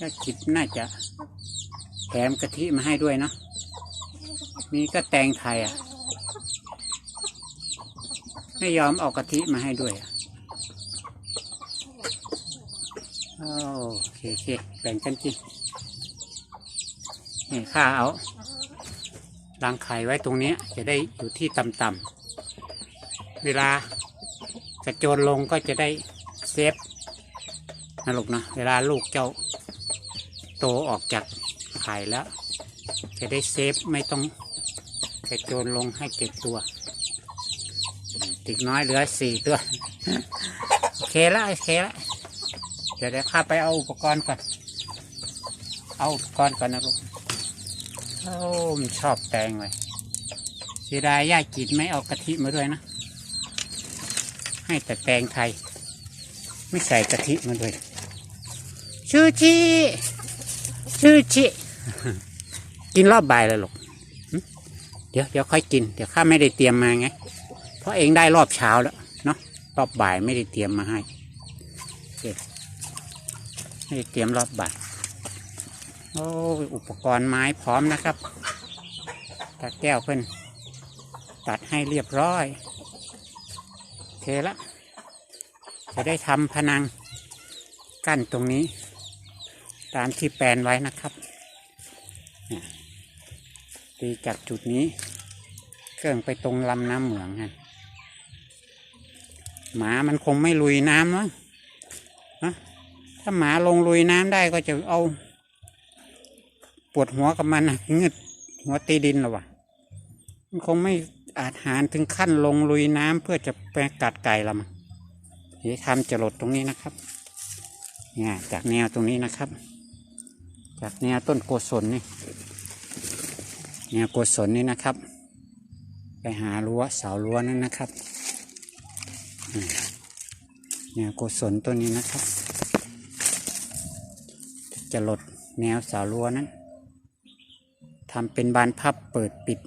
ก็คิดน่าจะแถมกะทิมาให้ด้วยเนาะนี่ก็แตงไทยอะ ไม่ยอมเอากะทิมาให้ด้วยอะโอเคโอเคแบ่งกันกินนี่ข้าเอารังไข่ไว้ตรงนี้จะได้อยู่ที่ต่ำๆเวลากระโจนลงก็จะได้เซฟนะลูกนะเวลาลูกเจ้า โตออกจากไข่แล้ว จะได้เซฟไม่ต้องกระโจนลงให้เก็บตัว ติดน้อยเหลือสี่ตัว โอเคละโอเคละเดี๋ยวเดี๋ยวข้าไปเอาอุปกรณ์ก่อน เอาอุปกรณ์ก่อนนะลูกโอ้มันชอบแตงเลยเสียดายย่าจิตไม่เอากะทิมาด้วยนะ ให้แต่แตงไทย ไม่ใส่กะทิมาด้วย ชูชิ ชูชิ กินรอบบ่ายเลยลูกเดี๋ยวเดี๋ยวค่อยกิน เดี๋ยวข้าไม่ได้เตรียมมาไง เพราะเองได้รอบเช้าแล้วเนาะรอบบ่ายไม่ได้เตรียมมาให้เไม่ได้เตรียมรอบบ่ายโอ้อุปกรณ์ไม้พร้อมนะครับตาแก้วเพิ่อนตัดให้เรียบร้อยโอเคละจะได้ทำพนังกั้นตรงนี้ ตามที่แปลนไว้นะครับตีจากจุดนี้ เครื่องไปตรงลำน้ำเหมืองกันหมามันคงไม่ลุยน้ำมั้งนะถ้าหมาลงลุยน้ำได้ก็จะเอาปวดหัวกับมันนะงึดหัวตีดินหรอวะมันคงไม่อาจหารถึงขั้นลงลุยน้ำเพื่อจะไปกัดไก่ละมั้งเดี๋ยทำจรดตรงนี้นะครับเนี่ยจากแนวตรงนี้นะครับ จากแนวต้นโกศลนี่แนวโกศลนี่นะครับ ไปหารั้วเสารั้วนั่นนะครับแนวโกศลตัวนี้นะครับ จะหลดแนวเสารั้วนั้นทำเป็นบานพับเปิดปิด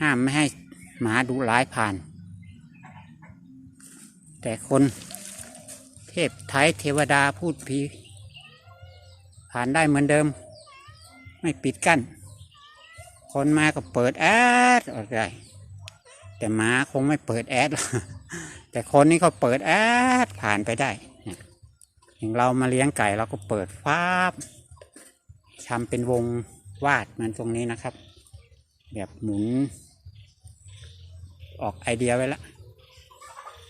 ห้ามไม่ให้หมาดุร้ายผ่าน แต่คนเทพไทยเทวดาพูดผี ผ่านได้เหมือนเดิม ไม่ปิดกั้นคนมาก็เปิดแอดออกได้แต่หมาคงไม่เปิดแอดหรอกแต่คนนี้เขาเปิดแอดผ่านไปได้อย่างเรามาเลี้ยงไก่เราก็เปิดฟ้าบทำเป็นวงวาดมันตรงนี้นะครับ แบบหมุน ออกไอเดียไว้ละ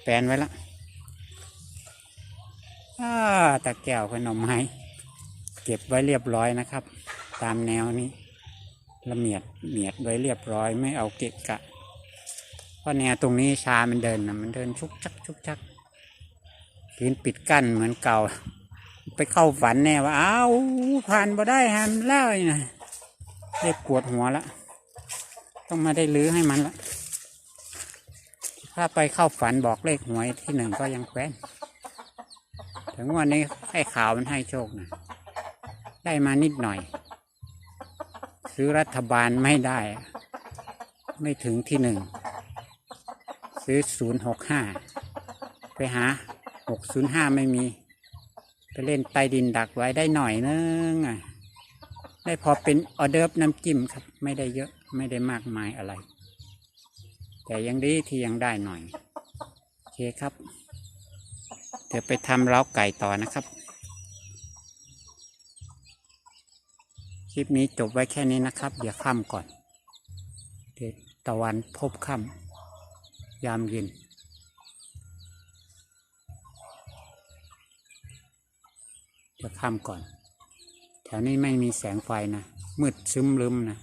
แปลนไว้ละอ้าตะแก้วขนมไม้ เก็บไว้เรียบร้อยนะครับ ตามแนวนี้ละเมียดเมียดไว้เรียบร้อยไม่เอาเกะกะ เพราะแนวตรงนี้ชามันเดินนะมันเดินชุกชักชุกชักกินปิดกั้นเหมือนเก่า ไปเข้าฝันแน่ว่าอ้าวผ่านบ่ได้หันแล้วไอ้นะได้ปวดหัวละต้องมาได้ลื้อให้มันละถ้าไปเข้าฝันบอกเลขหวยที่หนึ่งก็ยังแคว้นถึงวันนี้ให้ข่าวมันให้โชคนะ ได้มานิดหน่อย ซื้อรัฐบาลไม่ได้ ไม่ถึงที่หนึ่ง ซื้อศูนย์หกห้าไปหาหกศูนย์ห้าไม่มี ไปเล่นใต้ดินดักไว้ได้หน่อยนึงอะได้พอเป็นออเดิร์ฟน้ำจิ้มครับ ไม่ได้เยอะไม่ได้มากมายอะไร แต่ยังดีที่ยังได้หน่อย โอเคครับ เดี๋ยวไปทำเล้าไก่ต่อนะครับ ลิปนี้จบไว้แค่นี้นะครับ เดี๋ยวค่ำก่อนเดี๋ยวตะวันพบค่ำยามเย็นจะค่ำก่อน แถวนี้ไม่มีแสงไฟนะ มืดซึมลืมนะ